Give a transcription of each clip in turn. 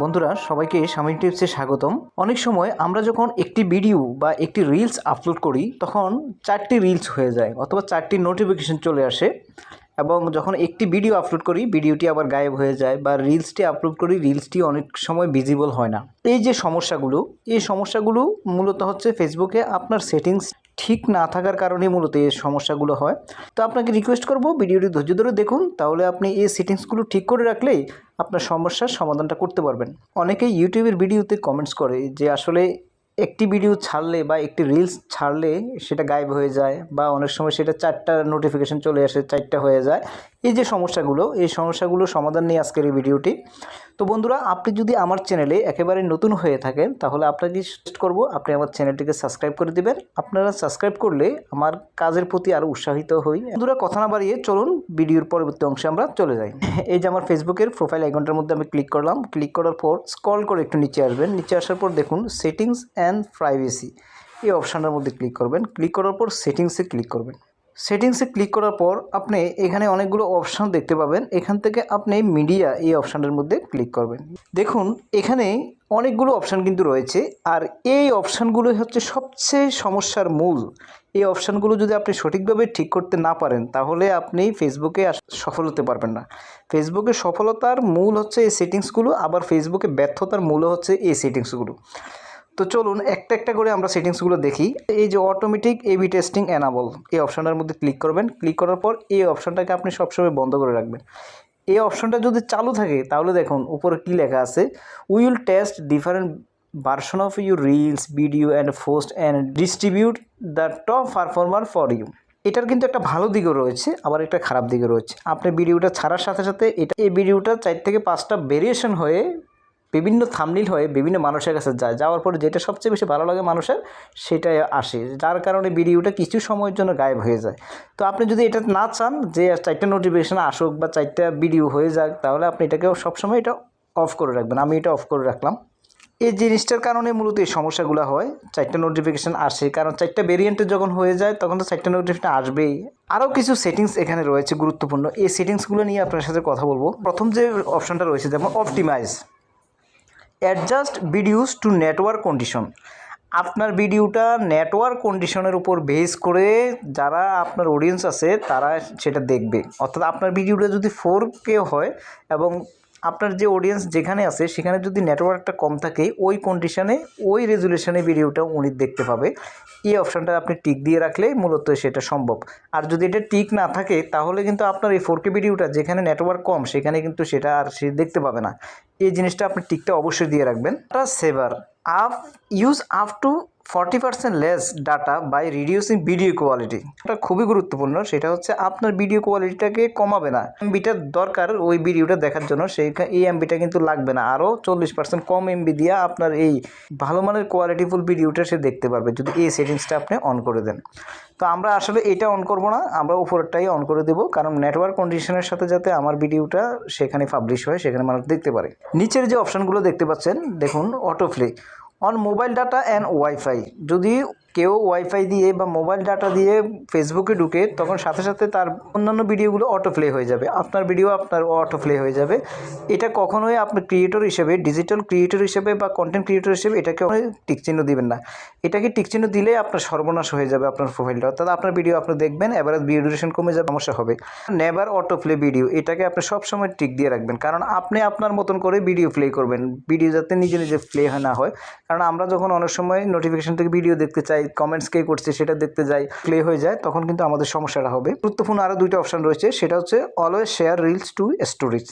বন্ধুরা, সবাইকে সাময়িক টিপসে স্বাগতম। অনেক সময় আমরা যখন একটি ভিডিও বা একটি রিলস আপলোড করি, তখন চারটি রিলস হয়ে যায় অথবা চারটি নোটিফিকেশন চলে আসে এবং যখন একটি ভিডিও আপলোড করি ভিডিওটি আবার গায়েব হয়ে যায় বা রিলসটি আপলোড করি রিলসটি অনেক সময় ভিজিবল হয় না। এই যে সমস্যাগুলো, এই সমস্যাগুলো মূলত হচ্ছে ফেসবুকে আপনার সেটিংস ঠিক না থাকার কারণে মূলত এই সমস্যাগুলো হয়। তো আপনাকে রিকোয়েস্ট করব ভিডিওটি ধৈর্য ধরে দেখুন, তাহলে আপনি এই সেটিংসগুলো ঠিক করে রাখলেই আপনার সমস্যার সমাধানটা করতে পারবেন। অনেকেই ইউটিউবের ভিডিওতে কমেন্টস করে যে আসলে একটি ভিডিও ছাড়লে বা একটি রিলস ছাড়লে সেটা গায়েব হয়ে যায় বা অনেক সময় সেটা চারটা নোটিফিকেশান চলে আসে, চারটা হয়ে যায়। এই যে সমস্যাগুলো, এই সমস্যাগুলো সমাধান নিয়ে আজকের এই ভিডিওটি। তো বন্ধুরা, আপনি যদি আমার চ্যানেলে একেবারে নতুন হয়ে থাকেন, তাহলে আপনাকে সাজেস্ট করব আপনি আমার চ্যানেলটিকে সাবস্ক্রাইব করে দিবেন। আপনারা সাবস্ক্রাইব করলে আমার কাজের প্রতি আরও উৎসাহিত হই। বন্ধুরা, কথা না বাড়িয়ে চলুন ভিডিওর পরবর্তী অংশে আমরা চলে যাই। এই যে আমার ফেসবুকের প্রোফাইল আইকনটার মধ্যে আমি ক্লিক করলাম। ক্লিক করার পর স্ক্রল করে একটু নিচে আসবেন। নিচে আসার পর দেখুন সেটিংস অ্যান্ড প্রাইভেসি এই অপশানটার মধ্যে ক্লিক করবেন। ক্লিক করার পর সেটিংসে ক্লিক করবেন। সেটিংসে ক্লিক করার পর আপনি এখানে অনেকগুলো অপশান দেখতে পাবেন। এখান থেকে আপনি মিডিয়া এই অপশানটার মধ্যে ক্লিক করবেন। দেখুন, এখানে অনেকগুলো অপশান কিন্তু রয়েছে আর এই অপশানগুলো হচ্ছে সবচেয়ে সমস্যার মূল। এই অপশানগুলো যদি আপনি সঠিকভাবে ঠিক করতে না পারেন, তাহলে আপনি ফেসবুকে সফল হতে পারবেন না। ফেসবুকে সফলতার মূল হচ্ছে এই সেটিংসগুলো, আবার ফেসবুকে ব্যর্থতার মূলও হচ্ছে এই সেটিংসগুলো। তো চলুন একটা একটা করে আমরা সেটিংসগুলো দেখি। এই যে অটোমেটিক এবি টেস্টিং অ্যানাবল এই অপশানটার মধ্যে ক্লিক করবেন। ক্লিক করার পর এই অপশানটাকে আপনি সবসময় বন্ধ করে রাখবেন। এই অপশানটা যদি চালু থাকে, তাহলে দেখুন উপরে কী লেখা আছে will test different version of your reels video and post and distribute the top performer for you এটার কিন্তু একটা ভালো দিকও রয়েছে, আবার একটা খারাপ দিকও রয়েছে। আপনি ভিডিওটা ছাড়ার সাথে সাথে এটা, এই ভিডিওটা চার থেকে পাঁচটা ভেরিয়েশন হয়ে বিভিন্ন থামনিল হয়ে বিভিন্ন মানুষের কাছে যায়। যাওয়ার পরে যেটা সবচেয়ে বেশি ভালো লাগে মানুষের, সেটাই আসে। যার কারণে ভিডিওটা কিছু সময়ের জন্য গায়েব হয়ে যায়। তো আপনি যদি এটা না চান, যে চারটা নোটিফিকেশান আসুক বা চারটা ভিডিও হয়ে যাক, তাহলে আপনি এটাকে সবসময় এটা অফ করে রাখবেন। আমি এটা অফ করে রাখলাম। এই জিনিসটার কারণে মূলত এই সমস্যাগুলো হয়। চারটা নোটিফিকেশান আসে। কারণ চারটা ভেরিয়েন্টের যখন হয়ে যায়, তখন তো চারটা নোটিফিকেশান আসবেই। আরও কিছু সেটিংস এখানে রয়েছে গুরুত্বপূর্ণ। এই সেটিংসগুলো নিয়ে আপনার সাথে কথা বলব। প্রথম যে অপশনটা রয়েছে, যেমন optimize adjust videos to network condition. আপনার ভিডিওটা নেটওয়ার্ক কন্ডিশনের উপর বেস করে যারা আপনার অডিয়েন্স আছে, তারা সেটা দেখবে। অর্থাৎ আপনার ভিডিওটা যদি ফোর কে হয় এবং আপনার যে অডিয়েন্স যেখানে আছে, সেখানে যদি নেটওয়ার্কটা কম থাকে, ওই কন্ডিশনে ওই রেজুলেশনে ভিডিওটা উনি দেখতে পাবে। এই অপশানটা আপনি টিক দিয়ে রাখলে মূলত সেটা সম্ভব। আর যদি এটা টিক না থাকে, তাহলে কিন্তু আপনার এই ফোর কে ভিডিওটা যেখানে নেটওয়ার্ক কম, সেখানে কিন্তু সেটা আর সে দেখতে পাবে না। এই জিনিসটা আপনি টিকটা অবশ্যই দিয়ে রাখবেন। Saver up use up to forty percent less data by reducing video quality এটা খুবই গুরুত্বপূর্ণ, সেটা হচ্ছে আপনার ভিডিও কোয়ালিটিটাকে কমাবে না। এমবিটা দরকার ওই ভিডিওটা দেখার জন্য, সেই এই এমবিটা কিন্তু লাগবে না। আরও চল্লিশ পার্সেন্ট কম এমবি দিয়ে আপনার এই ভালো মানের কোয়ালিটিফুল ভিডিওটা সে দেখতে পারবে, যদি এই সেটিংসটা আপনি অন করে দেন। তো আমরা আসলে এটা অন করব না, আমরা উপরেরটাই অন করে দেবো, কারণ নেটওয়ার্ক কন্ডিশনের সাথে যাতে আমার ভিডিওটা সেখানে পাবলিশ হয়, সেখানে মানুষ দেখতে পারে। নিচের যে অপশানগুলো দেখতে পাচ্ছেন, দেখুন autoplay on mobile data and wifi যদি কেউ ওয়াইফাই দিয়ে বা মোবাইল ডাটা দিয়ে ফেসবুকে ঢুকে তখন সাথে সাথে তার অন্যান্য ভিডিওগুলো অটো প্লে হয়ে যাবে। আপনার ভিডিও আপনার অটো প্লে হয়ে যাবে। এটা কখনোই আপনার ক্রিয়েটর হিসেবে ডিজিটাল ক্রিয়েটর হিসেবে বা কন্টেন্ট ক্রিয়েটর হিসেবে এটাকে টিক চিহ্ন দিবেন না। এটাকে টিক চিহ্ন দিলে আপনার সর্বনাশ হয়ে যাবে আপনার প্রোফাইলটা অর্থাৎ আপনার ভিডিও আপনি দেখবেন এবার ভিডিও ডিউরেশন কমে যাবে, সমস্যা হবে। নেভার অটো প্লে ভিডিও এটাকে আপনি সবসময় টিক দিয়ে রাখবেন। কারণ আপনি আপনার মতন করে ভিডিও প্লে করবেন। ভিডিও যাতে নিজে নিজে প্লে হয় না হয়। কারণ আমরা যখন অনেক সময় নোটিফিকেশন থেকে ভিডিও দেখতে চাই কমেন্টস কে করছে সেটা দেখতে যাই প্লে হয়ে যায়, তখন কিন্তু আমাদের সমস্যাটা হবে। গুরুত্বপূর্ণ আরও দুইটা অপশন রয়েছে, সেটা হচ্ছে always share reels to stories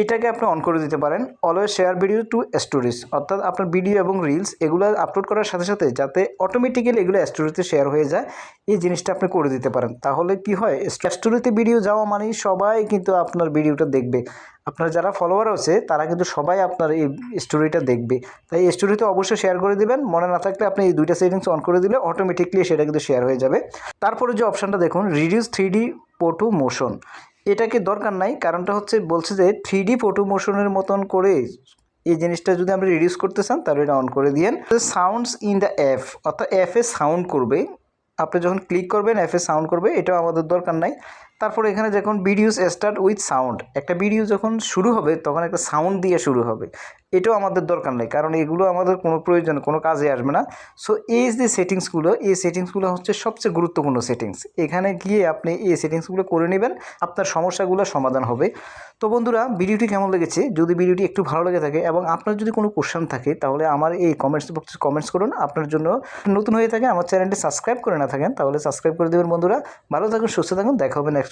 এটাকে আপনি অন করে দিতে পারেন। Always share video to stories অর্থাৎ আপনার ভিডিও এবং রিলস এগুলো আপলোড করার সাথে সাথে যাতে অটোমেটিক্যালি এগুলো স্টোরিতে শেয়ার হয়ে যায়, এই জিনিসটা আপনি করে দিতে পারেন। তাহলে কি হয়? স্টোরিতে ভিডিও যাওয়া মানেই সবাই কিন্তু আপনার ভিডিওটা দেখবে। আপনার যারা ফলোয়ার আছে, তারা কিন্তু সবাই আপনার এই স্টোরিটা দেখবে। তাই এই স্টোরিতে অবশ্যই শেয়ার করে দিবেন। মনে না থাকলে আপনি এই দুইটা সেটিংস অন করে দিলে অটোমেটিকলি সেটা কিন্তু শেয়ার হয়ে যাবে। তারপরে যে অপশানটা দেখুন reduce three D photo motion এটাকে দরকার নাই? কারণটা হচ্ছে বলছে যে থ্রি ডি ফটো মোশনের মতন করে এই জিনিসটা যদি আমরা রিডিউস করতে চান, তাহলে এটা অন করে দিয়েন। সাউন্ডস ইন দ্য অ্যাপ অর্থাৎ অ্যাপে সাউন্ড করবে। আপনি যখন ক্লিক করবেন অ্যাপে সাউন্ড করবে, এটাও আমাদের দরকার নাই। তারপরে এখানে যখন ভিডিওস স্টার্ট উইথ সাউন্ড একটা ভিডিও যখন শুরু হবে, তখন একটা সাউন্ড দিয়ে শুরু হবে। এটাও আমাদের দরকার নেই, কারণ এগুলো আমাদের কোনো প্রয়োজন, কোনো কাজে আসবে না। সো এই যে সেটিংসগুলো এই সেটিংসগুলো হচ্ছে সবচেয়ে গুরুত্বপূর্ণ সেটিংস এখানে গিয়ে আপনি এই সেটিংসগুলো করে নেবেন, আপনার সমস্যাগুলো সমাধান হবে। তো বন্ধুরা, ভিডিওটি কেমন লেগেছে? যদি ভিডিওটি একটু ভালো লেগে থাকে এবং আপনার যদি কোনো কোশ্চেন থাকে, তাহলে আমার এই কমেন্টস বক্সে কমেন্টস করুন। আপনার জন্য নতুন হয়ে থাকে, আমার চ্যানেলটি সাবস্ক্রাইব করে না থাকেন, তাহলে সাবস্ক্রাইব করে দেবেন বন্ধুরা। ভালো থাকুন, সুস্থ থাকুন, দেখা হবে নেক্সট